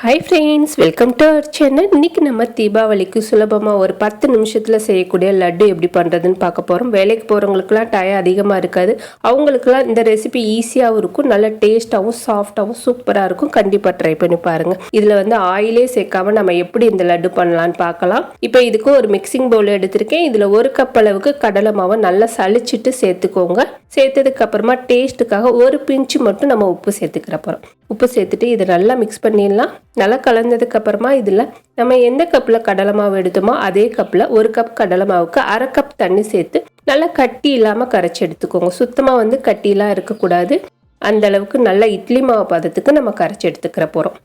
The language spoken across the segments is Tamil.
Hi friends welcome to our channel இன்றைக்கி நம்ம தீபாவளிக்கு சுலபமாக ஒரு பத்து நிமிஷத்தில் செய்யக்கூடிய லட்டு எப்படி பண்ணுறதுன்னு பார்க்க போகிறோம் வேலைக்கு போகிறவங்களுக்குலாம் டயம் அதிகமாக இருக்காது. அவங்களுக்குலாம் இந்த ரெசிபி ஈஸியாகவும் இருக்கும் நல்ல டேஸ்ட்டாகவும் சாஃப்டாகவும் சூப்பராக இருக்கும். கண்டிப்பாக ட்ரை பண்ணி பாருங்கள் இதில் வந்து ஆயிலே சேர்க்காம நம்ம எப்படி இந்த லட்டு பண்ணலான்னு பார்க்கலாம். இப்போ இதுக்கு ஒரு மிக்சிங் பவுல் எடுத்திருக்கேன். இதில் ஒரு கப் அளவுக்கு கடலை மாவை நல்லா சளிச்சிட்டு சேர்த்துக்கோங்க. சேர்த்ததுக்கு அப்புறமா டேஸ்ட்டுக்காக ஒரு பிஞ்சு மட்டும் நம்ம உப்பு சேர்த்துக்கிற போகிறோம் உப்பு சேர்த்துட்டு இதை நல்லா மிக்ஸ் பண்ணிடலாம். நல்லா கலந்ததுக்கு அப்புறமா இதில் நம்ம எந்த கப்பில் கடலை மாவு எடுத்தோமோ அதே கப்பில் ஒரு கப் கடலை மாவுக்கு அரை கப் தண்ணி சேர்த்து நல்லா கட்டி இல்லாமல் கரைச்சி எடுத்துக்கோங்க. சுத்தமாக வந்து கட்டிலாம் இருக்கக்கூடாது. அந்த அளவுக்கு நல்ல இட்லி மாவு பதத்துக்கு நம்ம கரைச்சி எடுத்துக்கிற போகிறோம்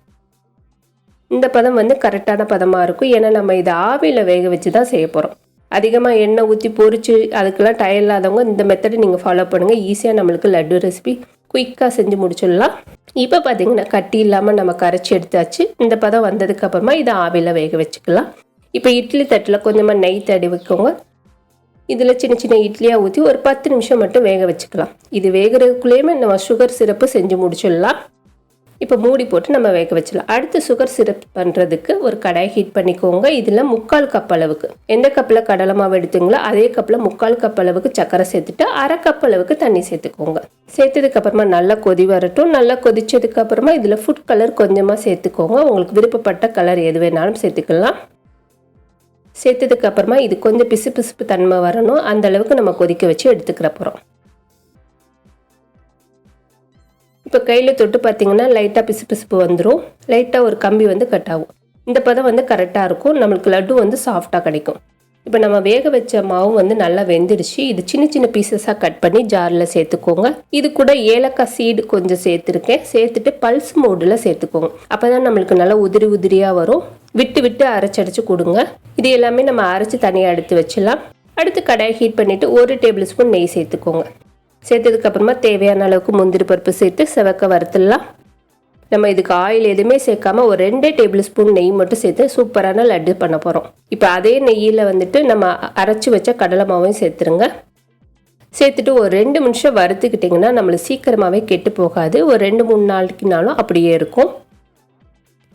இந்த பதம் வந்து கரெக்டான பதமாக இருக்கும். ஏன்னா நம்ம இதை ஆவியில் வேக வச்சு தான் செய்ய போகிறோம் அதிகமாக எண்ணெய் ஊற்றி பொறிச்சு அதுக்கெல்லாம் டயர் இல்லாதவங்க இந்த மெத்தடை நீங்கள் ஃபாலோ பண்ணுங்கள் ஈஸியாக நம்மளுக்கு லட்டு ரெசிபி குயிக்காக செஞ்சு முடிச்சிடலாம். இப்போ பார்த்தீங்கன்னா கட்டி இல்லாமல் நம்ம கரைச்சி எடுத்தாச்சு. இந்த பதம் வந்ததுக்கு அப்புறமா இதை ஆவியில் வேக வச்சுக்கலாம். இப்போ இட்லி தட்டில் கொஞ்சமாக நெய் தடி வைக்கோங்க இதில் சின்ன சின்ன இட்லியாக ஊற்றி ஒரு பத்து நிமிஷம் மட்டும் வேக வச்சுக்கலாம். இது வேகிறதுக்குள்ளேயுமே நம்ம சுகர் சிரப்பு செஞ்சு முடிச்சிடலாம். இப்போ மூடி போட்டு நம்ம வேக வச்சிடலாம். அடுத்து சுகர் சிரப் பண்ணுறதுக்கு ஒரு கடாய் ஹீட் பண்ணிக்கோங்க. இதில் முக்கால் கப் அளவுக்கு. எந்த கப்பில் கடலை மாவு எடுத்தீங்களோ அதே கப்பில் முக்கால் கப் அளவுக்கு சக்கரை சேர்த்துட்டு அரை கப் அளவுக்கு தண்ணி சேர்த்துக்கோங்க. சேர்த்ததுக்கப்புறமா நல்லா கொதி வரட்டும். நல்லா கொதிச்சதுக்கப்புறமா இதில் ஃபுட் கலர் கொஞ்சமாக சேர்த்துக்கோங்க. உங்களுக்கு விருப்பப்பட்ட கலர் எது வேணாலும் சேர்த்துக்கலாம். சேர்த்ததுக்கப்புறமா இது கொஞ்சம் பிசு பிசுப்பு தன்மை வரணும். அந்த அளவுக்கு நம்ம கொதிக்க வச்சு எடுத்துக்கிற போகிறோம் இப்போ கையில் தொட்டு பார்த்தீங்கன்னா லைட்டாக பிசு பிசுப்பு வந்துடும் லைட்டாக ஒரு கம்பி வந்து கட் ஆகும். இந்த பதம் வந்து கரெக்டாக இருக்கும். நம்மளுக்கு லட்டு வந்து சாஃப்டாக கிடைக்கும். இப்போ நம்ம வேக வச்ச மாவு வந்து நல்லா வெந்துடுச்சு. இது சின்ன சின்ன பீசஸாக கட் பண்ணி ஜாரில் சேர்த்துக்கோங்க. இது கூட ஏலக்காய் சீடு கொஞ்சம் சேர்த்துருக்கேன். சேர்த்துட்டு பல்ஸ் மோடில் சேர்த்துக்கோங்க. அப்போ தான் நம்மளுக்கு நல்லா உதிரி உதிரியாக வரும். விட்டு விட்டு அரைச்சடிச்சு கொடுங்க. இது எல்லாமே நம்ம அரைச்சி தனியாக எடுத்து வச்சிடலாம். அடுத்து கடாயை ஹீட் பண்ணிவிட்டு ஒரு டேபிள் ஸ்பூன் நெய் சேர்த்துக்கோங்க. சேர்த்ததுக்கப்புறமா தேவையான அளவுக்கு முந்திரி பருப்பு சேர்த்து செவக்க வறுத்துடலாம். நம்ம இதுக்கு ஆயில் எதுவுமே சேர்க்காம ஒரு ரெண்டே டேபிள் ஸ்பூன் நெய் மட்டும் சேர்த்து சூப்பரான லட்டு பண்ண போகிறோம் இப்போ அதே நெய்யில் வந்துட்டு நம்ம அரைச்சி வச்ச கடலை மாவையும் சேர்த்துருங்க. சேர்த்துட்டு ஒரு ரெண்டு நிமிஷம் வறுத்துக்கிட்டிங்கன்னா நம்மளுக்கு சீக்கிரமாகவே கெட்டு போகாது. ஒரு ரெண்டு மூணு நாளைக்குனாலும் அப்படியே இருக்கும்.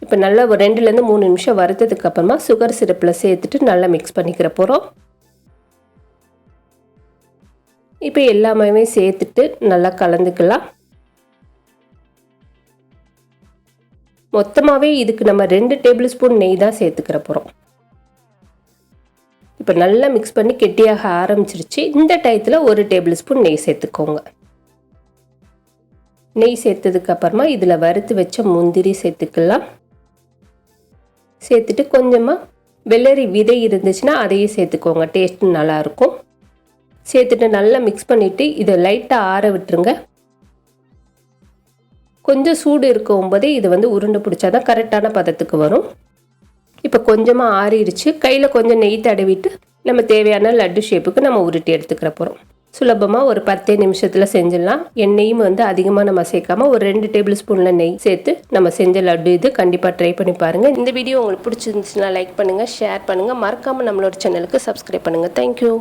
இப்போ நல்லா ஒரு ரெண்டுலேருந்து மூணு நிமிஷம் வறுத்ததுக்கு அப்புறமா சுகர் சிரப்பில் சேர்த்துட்டு நல்லா மிக்ஸ் பண்ணிக்கிற போகிறோம் இப்போ எல்லாமே சேர்த்துட்டு நல்லா கலந்துக்கலாம். மொத்தமாகவே இதுக்கு நம்ம ரெண்டு டேபிள் ஸ்பூன் நெய் தான் சேர்த்துக்கிற போகிறோம் இப்போ நல்லா மிக்ஸ் பண்ணி கெட்டியாக ஆரம்பிச்சிருச்சு. இந்த டயத்தில் ஒரு டேபிள் ஸ்பூன் நெய் சேர்த்துக்கோங்க. நெய் சேர்த்ததுக்கு அப்புறமா இதில் வறுத்து வச்ச முந்திரி சேர்த்துக்கலாம். சேர்த்துட்டு கொஞ்சமாக வெள்ளரி விதை இருந்துச்சுன்னா அதையும் சேர்த்துக்கோங்க. டேஸ்ட் நல்லாயிருக்கும் சேர்த்துட்டு நல்லா மிக்ஸ் பண்ணிவிட்டு இதை லைட்டாக ஆற விட்டுருங்க. கொஞ்சம் சூடு இருக்கும் போதே இது வந்து உருண்டை பிடிச்சா தான் கரெக்டான பதத்துக்கு வரும். இப்போ கொஞ்சமாக ஆறிடுச்சு. கையில் கொஞ்சம் நெய் தடவிட்டு நம்ம தேவையான லட்டு ஷேப்புக்கு நம்ம உருட்டி எடுத்துக்கிற போகிறோம் சுலபமாக ஒரு பத்தே நிமிஷத்தில் செஞ்சிடலாம். எண்ணெயும் வந்து அதிகமாக நம்ம சேர்க்காம ஒரு ரெண்டு டேபிள் ஸ்பூனில் நெய் சேர்த்து நம்ம செஞ்ச லட்டு இது கண்டிப்பாக ட்ரை பண்ணி பாருங்கள் இந்த வீடியோ உங்களுக்கு பிடிச்சிருந்துச்சுன்னா லைக் பண்ணுங்கள் ஷேர் பண்ணுங்கள் மறக்காமல் நம்மளோட சேனலுக்கு சப்ஸ்கிரைப் பண்ணுங்கள் தேங்க்யூ